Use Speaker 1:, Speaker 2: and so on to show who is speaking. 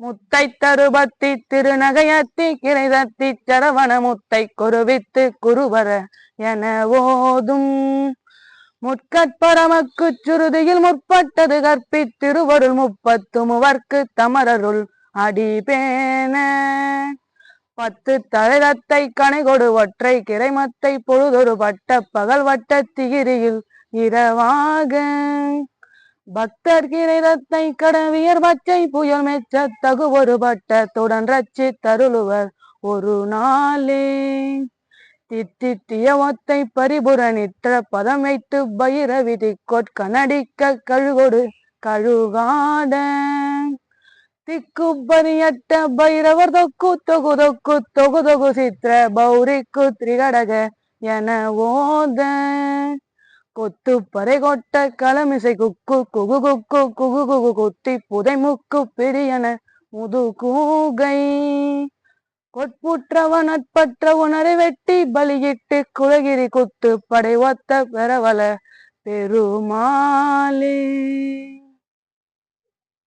Speaker 1: முத்தை தருபத்தி திருநகையத்தி கிரைதத்தி சரவண முத்தை குருவித்து குருவர என ஓதும். முற்கட்பரமக்கு சுருதியில் முற்பட்டது கற்பித்திருவருள் முப்பத்து முவர்க்கு தமரருள் அடிபேன. பத்து தழைதத்தை கணைகொடு ஒற்றை கிரைமத்தை பொழுதொரு வட்ட பகல் வட்ட திகிரியில் இரவாக. பக்தர் ரத்தை கடவியர் பச்சை புயல் மெச்ச தகுவொரு பட்டத்துடன் ரச்சி தருளுவர் ஒரு நாளே. தித்தித்திய ஒத்தை பரிபுரணிற்ற பதம் வைத்து பைரவிதி கொட்கனடிக்க கழுகொடு கழுகாட. திக்குப்பரியட்ட பைரவர் தொக்கு தொகு தொக்கு தொகு தொகு சித்திர பௌரிக்கு திரிகடக என ஓத. கொத்து பறை கொட்ட களமிசை குக்கு குகு குக்கு குகு குகு குத்தி புதை முக்கு பிரியன முது கூகை. கொட்புற்றவ நட்பற்ற உணரை வெட்டி பலியிட்டு குலகிரி குத்து படை ஒத்த பெறவல பெருமாளே.